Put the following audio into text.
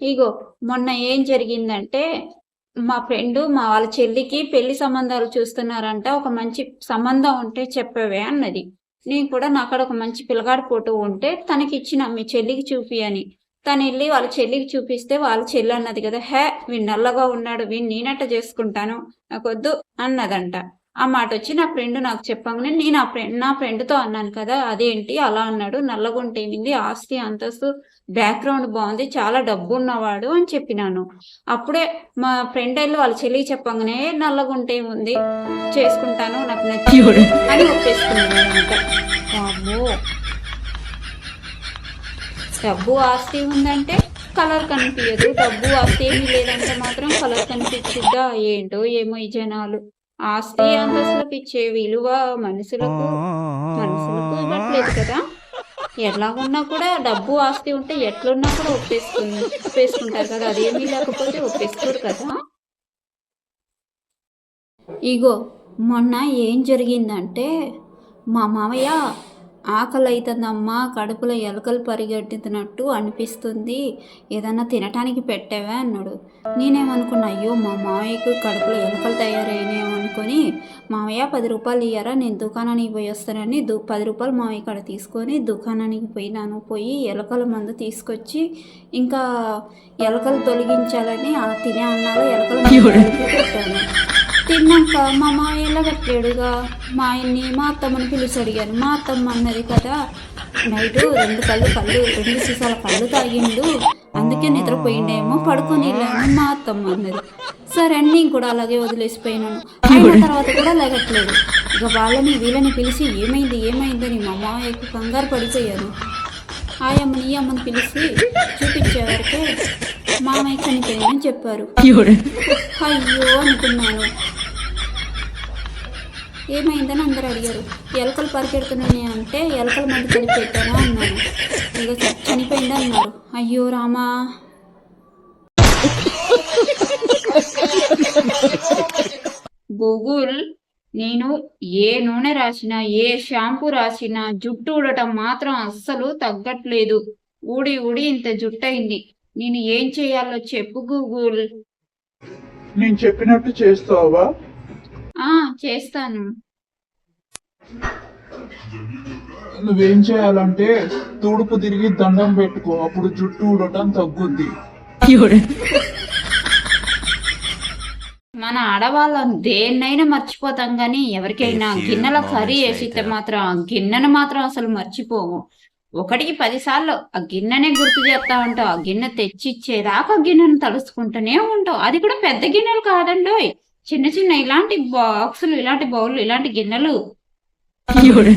ఇగో మొన్న ఏం జరిగిందంటే మా ఫ్రెండ్ మా వాళ్ళ చెల్లికి పెళ్ళి సంబంధాలు చూస్తున్నారంట ఒక మంచి సంబంధం ఉంటే చెప్పవే అన్నది. నేను కూడా నాకడ ఒక మంచి పిల్లగాడి ఫోటో ఉంటే తనకి ఇచ్చిన మీ చెల్లికి చూపి అని. తను వెళ్ళి వాళ్ళ చెల్లికి చూపిస్తే వాళ్ళ చెల్లి అన్నది కదా హే వీడు నల్లగా ఉన్నాడు వీడిని నేనట్ట చేసుకుంటాను నాకొద్దు అన్నదంట. ఆ మాట వచ్చి నా ఫ్రెండ్ నాకు చెప్పగానే నేను ఆ ఫ్రెండ్ నా ఫ్రెండ్తో అన్నాను కదా అదేంటి అలా అన్నాడు. నల్లగుంటే ఏమింది ఆస్తి అంతస్తు బ్యాక్గ్రౌండ్ బాగుంది చాలా డబ్బు ఉన్నవాడు అని చెప్పినాను. అప్పుడే మా ఫ్రెండ్ వెళ్ళి వాళ్ళ చెల్లికి చెప్పగానే నల్లగుంటే ఉంది చేసుకుంటాను నాకు నచ్చి అని ఒప్పేసుకున్నాను. డబ్బు ఆస్తి ఉందంటే కలర్ కనిపించదు డబ్బు ఆస్తి ఏమీ లేదంటే మాత్రం కలర్ కనిపించిద్దా ఏంటో ఏమో ఈ జనాలు. ఆస్తి అంతస్తులకు ఇచ్చే విలువ మనుషులకు మనుషులకు ఇవ్వట్లేదు కదా. ఎలాగున్నా కూడా డబ్బు ఆస్తి ఉంటే ఎట్లున్నా కూడా ఒప్పేసుకుని ఒప్పేసుకుంటారు కదా. అదేమీ లేకపోతే ఒప్పేసుకోరు కదా. ఇగో మొన్న ఏం జరిగిందంటే మా మామయ్య ఆకలి అవుతుందమ్మా కడుపులో ఎలుకలు పరిగెట్టుతున్నట్టు అనిపిస్తుంది. ఏదన్నా తినటానికి పెట్టావా అన్నాడు. నేనేమనుకున్నా అయ్యో మా మామయ్యకు కడుపులో ఎలుకలు తయారైనాయేమో అనుకొని మామయ్య పది రూపాయలు ఇయ్యారా నేను దుకాణానికి పోయి వస్తానని దు పది రూపాయలు మామయ్య కాడ తీసుకొని దుకాణానికి పోయినాను పోయి ఎలకల మందు తీసుకొచ్చి ఇంకా ఎలకలు తొలగించాలని ఆ తినే అన్నాలో ఎలకల పెట్టాను. తిన్నాక మా మామయ్య వెళ్ళగట్లేడుగా మా ఆయన్ని మా అత్తమ్మని పిలిచి అడిగాను. మా అత్తమ్మ అన్నది కదా నైట్ రెండు కళ్ళు కళ్ళు రెండు సీసాల కళ్ళు తాగిండు. అందుకే నిద్రపోయిండేమో పడుకొని వెళ్ళాను మా అత్తమ్మ అన్నది. సరే అని నేను కూడా అలాగే వదిలేసిపోయినాను. అయిన తర్వాత కూడా లెగట్లేదు ఇక వాళ్ళని వీళ్ళని పిలిచి ఏమైంది ఏమైందని మా మామయ్యకు కంగారు పడిపోయాను. ఆయమ్మని ఈ అమ్మని పిలిచి చూపించేవరకే మామయ్య చనిపోయిందని చెప్పారు. అయ్యో అనుకున్నాను. ఏమైందని అందరు అడిగారు. ఎలకలు పరిగెడుతున్నాయి అంటే ఎలకల మంది కలిపి పెట్టానా అన్నాను ఇక చనిపోయింది అన్నారు అయ్యో రామా. గూగుల్ నేను ఏ నూనె రాసినా ఏ షాంపూ రాసినా జుట్టు ఊడటం మాత్రం అస్సలు తగ్గట్లేదు. ఊడి ఊడి ఇంత జుట్టు అయింది నేను ఏం చేయాలో చెప్పు గూగుల్. నేను చెప్పినట్టు చేస్తావా? ఆ చేస్తాను. నువ్వేం చేయాలంటే తూడుపు తిరిగి దండం పెట్టుకో అప్పుడు జుట్టు ఊడటం తగ్గుద్ది. మన ఆడవాళ్ళం దేన్నైనా మర్చిపోతాం కానీ ఎవరికైనా గిన్నెల కర్రీ వేసితే మాత్రం ఆ గిన్నెను మాత్రం అసలు మర్చిపోము. ఒకటికి పదిసార్లు ఆ గిన్నెనే గుర్తు చేస్తా ఉంటావు ఆ గిన్నె తెచ్చిచ్చేదాకా ఆ గిన్నెను తలుసుకుంటూనే ఉంటావు అది కూడా పెద్ద గిన్నెలు కాదండి చిన్న చిన్న ఇలాంటి బాక్సులు ఇలాంటి బౌళ్ళు ఇలాంటి గిన్నెలు 有人